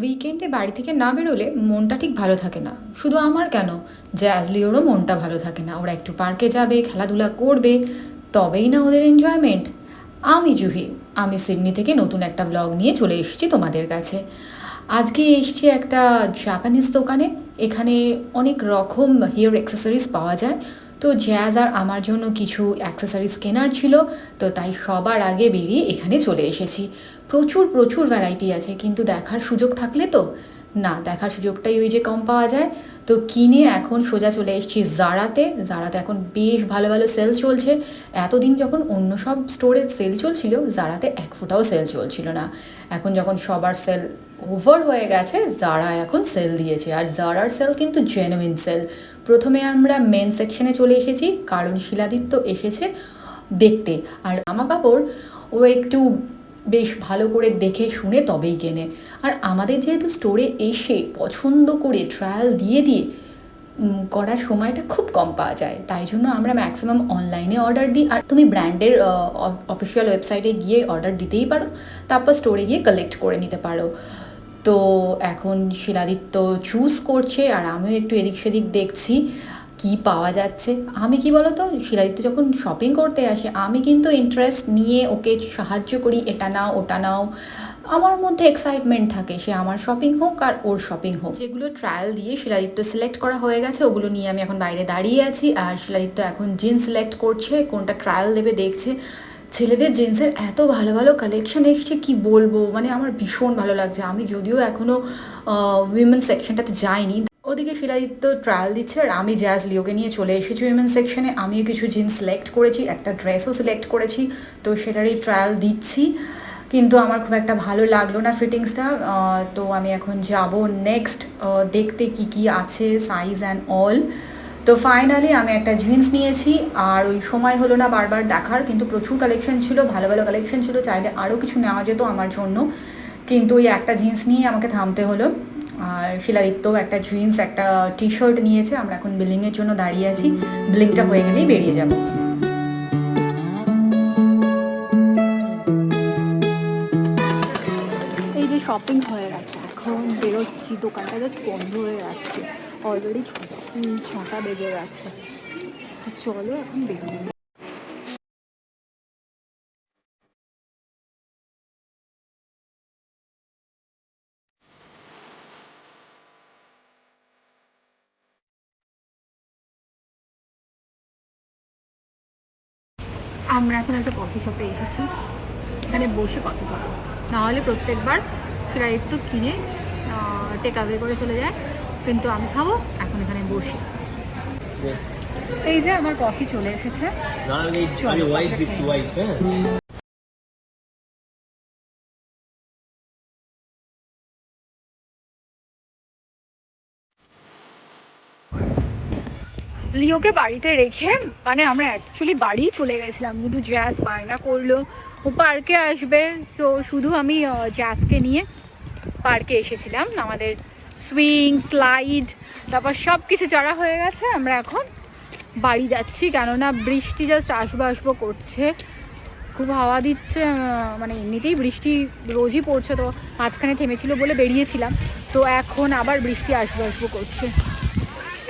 উইকেন্ডে বাড়ি থেকে না বেরোলে মনটা ঠিক ভালো থাকে না। শুধু আমার কেন? জ্যাজলিওরও মনটা ভালো থাকে না। ওরা একটু পার্কে যাবে, খেলাধুলা করবে, তবেই না ওদের এনজয়মেন্ট আমি জুহি, আমি সিডনি থেকে নতুন একটা ব্লগ নিয়ে চলে এসেছি তোমাদের কাছে। আজকে এসছি একটা জাপানিজ দোকানে। এখানে অনেক রকম হেয়ার অ্যাক্সেসরিজ পাওয়া যায়। তো জ্যাজ আর আমার জন্য কিছু অ্যাক্সেসরিজ কেনার ছিল, তো তাই সবার আগে বেরিয়ে এখানে চলে এসেছি। প্রচুর প্রচুর ভ্যারাইটি আছে, কিন্তু দেখার সুযোগ থাকলে তো? না, দেখার সুযোগটাই ওই যে কম পাওয়া যায়। তো কিনে এখন সোজা চলে এসেছি জারাতে জারাতে এখন বেশ ভালো ভালো সেল চলছে। এতদিন যখন অন্য সব স্টোরে সেল চলছিল জারাতে এক ফোঁটাও সেল চলছিল না। এখন যখন সবার সেল ওভার হয়ে গেছে জারা এখন সেল দিয়েছে। আর জারার সেল কিন্তু জেনুইন সেল প্রথমে আমরা মেন সেকশনে চলে এসেছি। কারণ শিলাদিত্য এসেছে দেখতে। আর জামা কাপড় ও একটু বেশ ভালো করে দেখে শুনে তবেই কেনে। আর আমাদের যেহেতু স্টোরে এসে পছন্দ করে ট্রায়াল দিয়ে দিয়ে করার সময়টা খুব কম পাওয়া যায়। তাই জন্য আমরা ম্যাক্সিমাম অনলাইনে অর্ডার দিই। আর তুমি ব্র্যান্ডের অফিসিয়াল ওয়েবসাইটে গিয়ে অর্ডার দিতেই পারো। তারপর স্টোরে গিয়ে কালেক্ট করে নিতে পারো। তো এখন শিলাদিত্য চুজ করছে। আর আমিও একটু এদিক সেদিক দেখছি। কি পাওয়া যাচ্ছে? আমি কি বলো তো শিলাদিত্য যখন শপিং করতে আসে, আমি কিন্তু ইন্টারেস্ট নিয়ে ওকে সাহায্য করি, এটা নাও, ওটা নাও। আমার মধ্যে এক্সাইটমেন্ট থাকে, সে আমার শপিং হোক আর ওর শপিং হোক। যেগুলো ট্রায়াল দিয়ে শিলাদিত্য সিলেক্ট করা হয়ে গেছে, ওগুলো নিয়ে আমি এখন বাইরে দাঁড়িয়ে আছি। আর শিলাদিত্য এখন জিন্স সিলেক্ট করছে, কোনটা ট্রায়াল দেবে দেখছে। ছেলেদের জিন্সের এত ভালো ভালো কালেকশন এসছে, কি বলব? মানে আমার ভীষণ ভালো লাগছে। আমি যদিও এখনও উইমেন সেকশনটাতে যাইনি ওদিকে শিলাদিত্য ট্রায়াল দিচ্ছে আর আমি জ্যাজ লিওকে নিয়ে চলে এসেছি উইমেন সেকশনে আমিও কিছু জিন্স সিলেক্ট করেছি, একটা ড্রেসও সিলেক্ট করেছি, তো সেটারই ট্রায়াল দিচ্ছি। কিন্তু আমার খুব একটা ভালো লাগল না ফিটিংসটা তো আমি এখন যাব নেক্সট দেখতে কি কি আছে সাইজ অ্যান্ড অল তো ফাইনালি আমি একটা জিন্স নিয়েছি, আর ওই সময় হলো না বারবার দেখার, কিন্তু প্রচুর কালেকশন ছিল, ভালো ভালো কালেকশন ছিল, চাইলে আরও কিছু নেওয়া যেত আমার জন্য। কিন্তু ওই একটা জিন্স নিয়ে আমাকে থামতে হলো। আর শিলাদিত্যও একটা জিন্স একটা টি শার্ট নিয়েছে। আমরা এখন বিলিংয়ের জন্য দাঁড়িয়ে আছি। বিলিংটা হয়ে গেলেই বেরিয়ে যাব। শপিং হয়ে গেছে। এখন বেরোচ্ছি। দোকানটা জাস্ট বন্ধ হয়ে যাচ্ছে। অলরেডি ছটা বেজে গেছে। চলো এখন বেরোনো আমরা এখন একটা কফি শপে এসেছি। এখানে বসে কফি খাব। নাহলে প্রত্যেকবার ফ্রাইড তো কিনে টেক আওয়ে করে চলে যায়। কিন্তু আমি খাব এখন এখানে বসে। এই যে আমার কফি চলে এসেছে। লিওকে বাড়িতে রেখে মানে আমরা অ্যাকচুয়ালি বাড়ি চলে গেছিলাম। কিন্তু জ্যাস বায়না করল। ও পার্কে আসবে সো শুধু আমি জ্যাসকে নিয়ে পার্কে এসেছিলাম। আমাদের সুইং স্লাইড তারপর সব কিছু চড়া হয়ে গেছে। আমরা এখন বাড়ি যাচ্ছি, কেননা বৃষ্টি জাস্ট আসব আসব করছে। খুব হাওয়া দিচ্ছে মানে এমনিতেই বৃষ্টি রোজই পড়ছে, তো মাঝখানে থেমেছিল বলে বেরিয়েছিলাম। তো এখন আবার বৃষ্টি আসব আসব করছে।